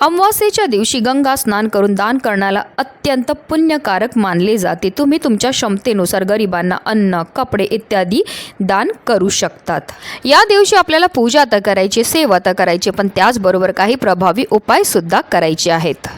अमावास्येच्या दिवशी गंगा स्नान करून दान करण्याला अत्यंत पुण्यकारक मानले जाते. तुम्ही तुमच्या क्षमतेनुसार गरिबांना अन्न कपडे इत्यादी दान करू शकतात. या दिवशी आपल्याला पूजा तर करायची सेवा तर करायची पण त्याचबरोबर काही प्रभावी उपायसुद्धा करायचे आहेत.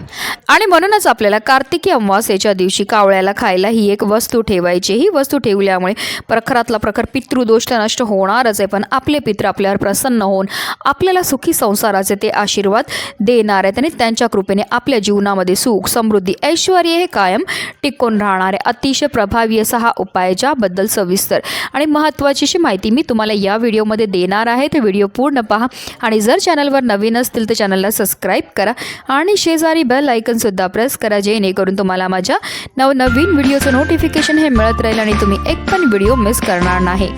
आणि म्हणूनच आपल्याला कार्तिकी अमावास्येच्या दिवशी कावळ्याला खायला ही एक वस्तू ठेवायची. ही वस्तू ठेवल्यामुळे प्रखरातला प्रखर पितृदोष नष्ट होणारच आहे पण आपले पित्र आपल्यावर प्रसन्न होऊन आपल्याला सुखी संसाराचे ते आशीर्वाद देणार आणि त्यांच्या कृपेने आपल्या जीवनामध्ये सुख समृद्धी ऐश्वर हे कायम टिकून राहणारे अतिशय प्रभावी असा हा उपाय ज्याबद्दल सविस्तर आणि महत्त्वाची अशी माहिती मी तुम्हाला या व्हिडिओमध्ये देणार आहे. ते व्हिडिओ पूर्ण पहा आणि जर चॅनलवर नवीन असतील तर चॅनलला सबस्क्राईब करा आणि शेजारी बेल आयकनसुद्धा प्रेस करा जेणेकरून तुम्हाला माझ्या नवनवीन व्हिडिओचं नोटिफिकेशन हे मिळत राहील आणि तुम्ही एक पण व्हिडिओ मिस करणार नाही.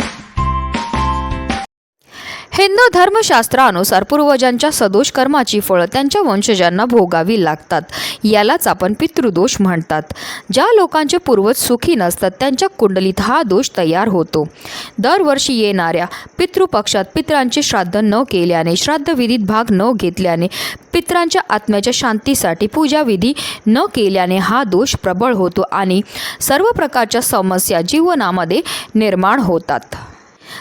हिंदू धर्मशास्त्रानुसार पूर्वजांच्या सदोष कर्माची फळं त्यांच्या वंशजांना भोगावी लागतात. यालाच आपण पितृदोष म्हणतात. ज्या लोकांचे पूर्वज सुखी नसतात त्यांच्या कुंडलीत हा दोष तयार होतो. दरवर्षी येणाऱ्या पितृपक्षात पित्रांचे श्राद्ध न केल्याने श्राद्धविधीत भाग न घेतल्याने पित्रांच्या आत्म्याच्या शांतीसाठी पूजाविधी न केल्याने हा दोष प्रबळ होतो आणि सर्व प्रकारच्या समस्या जीवनामध्ये निर्माण होतात.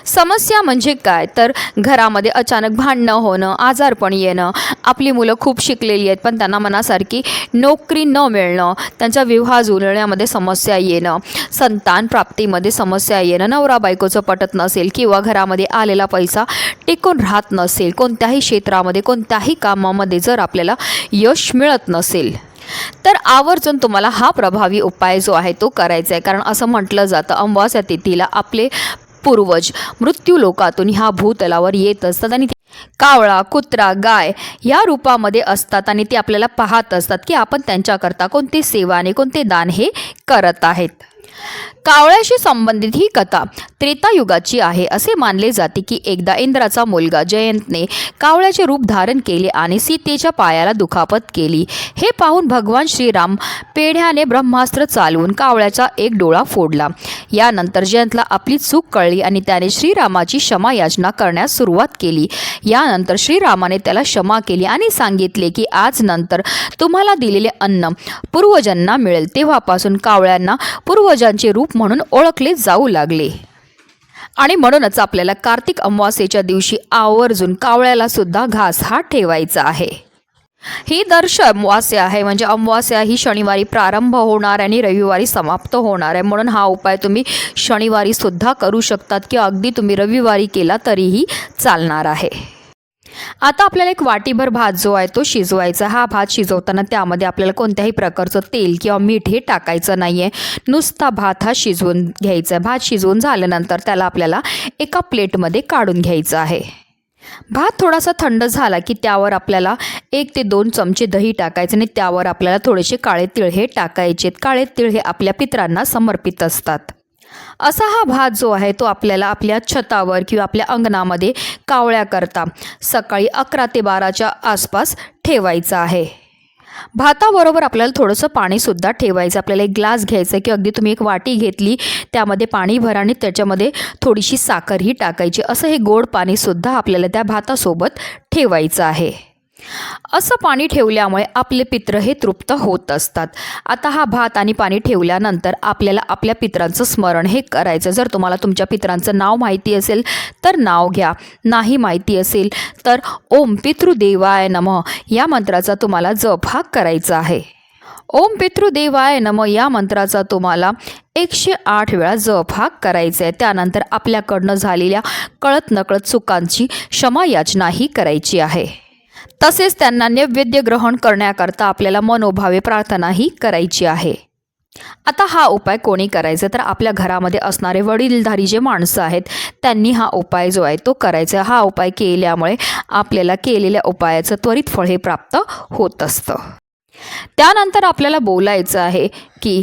समस्या म्हणजे काय? तर घरामध्ये अचानक भांडणं होणं आजारपण येणं आपली मुलं खूप शिकलेली आहेत पण त्यांना मनासारखी नोकरी न मिळणं त्यांचा विवाह जुळण्यामध्ये समस्या येणं संतान प्राप्तीमध्ये समस्या येणं नवरा बायकोचं पटत नसेल किंवा घरामध्ये आलेला पैसा टिकून राहत नसेल कोणत्याही क्षेत्रामध्ये कोणत्याही कामामध्ये जर आपल्याला यश मिळत नसेल तर आवर्जून तुम्हाला हा प्रभावी उपाय जो आहे तो करायचा आहे. कारण असं म्हटलं जातं अमावास्या तिथीला आपले पूर्वज. मृत्यू लोकातून ह्या भूतलावर येत असतात आणि कावळा कुत्रा गाय या रूपामध्ये असतात आणि ते आपल्याला पाहत असतात की आपण त्यांच्याकरता कोणती सेवा आणि कोणते दान हे करत आहेत. कावळ्याशी संबंधित ही कथा त्रेतायुगाची आहे. असे मानले जाते की एकदा इंद्राचा मुलगा जयंतने कावळ्याचे रूप धारण केले आणि सीतेच्या पायाला दुखापत केली. हे पाहून भगवान श्रीराम पेढ्याने ब्रह्मास्त्र चालवून कावळ्याचा एक डोळा फोडला. यानंतर जयंतला आपली चूक कळली आणि त्याने श्रीरामाची क्षमा याचना करण्यास सुरुवात केली. यानंतर श्रीरामाने त्याला क्षमा केली आणि सांगितले की आज नंतर तुम्हाला दिलेले अन्न पूर्वजांना मिळेल. तेव्हापासून कावळ्यांना पूर्वजांचे रूप म्हणून ओळखले जाऊ लागले. आणि म्हणूनच आपल्याला कार्तिक अमावास्येच्या दिवशी आवर्जून कावळ्याला सुद्धा घास हा ठेवायचा आहे. ही दर्श अमावास्या आहे म्हणजे अमावास्या ही शनिवारी प्रारंभ होणार आहे आणि रविवारी समाप्त होणार आहे. म्हणून हा उपाय तुम्ही शनिवारी सुद्धा करू शकतात किंवा अगदी तुम्ही रविवारी केला तरीही चालणार आहे. आता आपल्याला एक वाटीभर भात जो आहे तो शिजवायचा. हा भात शिजवताना त्यामध्ये आपल्याला कोणत्याही प्रकारचं तेल किंवा मीठ हे टाकायचं नाही आहे नुसता भात हा शिजवून घ्यायचा आहे. भात शिजवून झाल्यानंतर त्याला आपल्याला एका प्लेटमध्ये काढून घ्यायचं आहे. भात थोडासा थंड झाला की त्यावर आपल्याला एक ते दोन चमचे दही टाकायचे आणि त्यावर आपल्याला थोडेसे काळे तिळ हे टाकायचे काळे तिळ हे आपल्या पित्रांना समर्पित असतात. असा हा भात जो आहे तो आपल्याला आपल्या छतावर किंवा आपल्या अंगणामध्ये कावळ्या करता सकाळी अकरा ते बाराच्या आसपास ठेवायचा आहे. भाताबरोबर आपल्याला थोडंसं पाणीसुद्धा ठेवायचं आपल्याला एक ग्लास घ्यायचा की अगदी तुम्ही एक वाटी घेतली त्यामध्ये पाणी भरा आणि त्याच्यामध्ये थोडीशी साखरही टाकायची. असं हे गोड पाणीसुद्धा आपल्याला त्या भातासोबत ठेवायचं आहे. असं पाणी ठेवल्यामुळे आपले पित्र हे तृप्त होत असतात. आता हा भात आणि पाणी ठेवल्यानंतर आपल्याला आपल्या पित्रांचं स्मरण हे करायचं. जर तुम्हाला तुमच्या पित्रांचं नाव माहिती असेल तर नाव घ्या. नाही माहिती असेल तर ओम पितृदेवाय नम. या मंत्राचा तुम्हाला जप हा करायचा आहे. ओम पितृदेवाय नम. या मंत्राचा तुम्हाला एकशे आठ वेळा जप हा करायचा आहे. त्यानंतर आपल्याकडनं झालेल्या कळत नकळत चुकांची क्षमा याचनाही करायची आहे. तसेच त्यांना नैवेद्य ग्रहण करण्याकरता आपल्याला मनोभावे प्रार्थनाही करायची आहे. आता हा उपाय कोणी करायचा? तर आपल्या घरामध्ये असणारे वडीलधारी जे माणसं आहेत त्यांनी हा उपाय जो आहे तो करायचा. हा उपाय केल्यामुळे आपल्याला केलेल्या उपायाचं त्वरित फळ हे प्राप्त होत असतं. त्यानंतर आपल्याला बोलायचं आहे की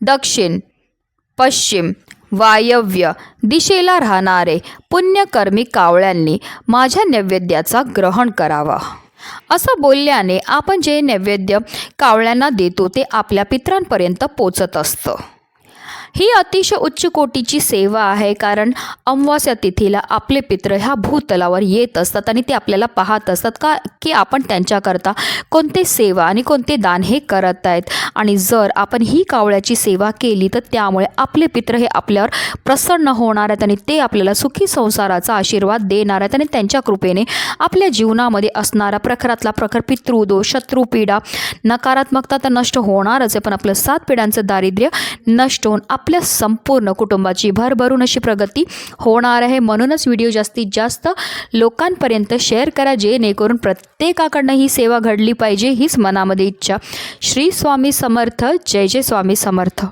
दक्षिण पश्चिम वायव्य दिशेला राहणारे पुण्यकर्मी कावळ्यांनी माझ्या नैवेद्याचा ग्रहण करावा. असं बोलल्याने आपण जे नैवेद्य कावळ्यांना देतो ते आपल्या पित्रांपर्यंत पोचत असतं. ही अतिशय उच्च कोटीची सेवा आहे कारण अमावास्या तिथीला आपले पित्र ह्या भूतलावर येत असतात आणि ते आपल्याला पाहत असतात का की आपण त्यांच्याकरता कोणते सेवा आणि कोणते दान हे करत आहेत. आणि जर आपण ही कावळ्याची सेवा केली तर त्यामुळे आपले पित्र हे आपल्यावर प्रसन्न होणार आहेत आणि ते आपल्याला सुखी संसाराचा आशीर्वाद देणार आहेत आणि त्यांच्या कृपेने आपल्या जीवनामध्ये असणारा प्रखरातला प्रखर पितृदोष शत्रुपीडा नकारात्मकता तर नष्ट होणारच आहे पण आपलं सात पिढ्यांचं दारिद्र्य नष्ट होऊन आपल्या संपूर्ण कुटुंबाची भरभरून अशी प्रगती होणार आहे. म्हणूनच व्हिडिओ जास्तीत जास्त लोकांपर्यंत शेअर करा जेणेकरून प्रत्येकाकडनं ही सेवा घडली पाहिजे हीच मनामध्ये इच्छा. श्री स्वामी समर्थ. जय जय स्वामी समर्थ.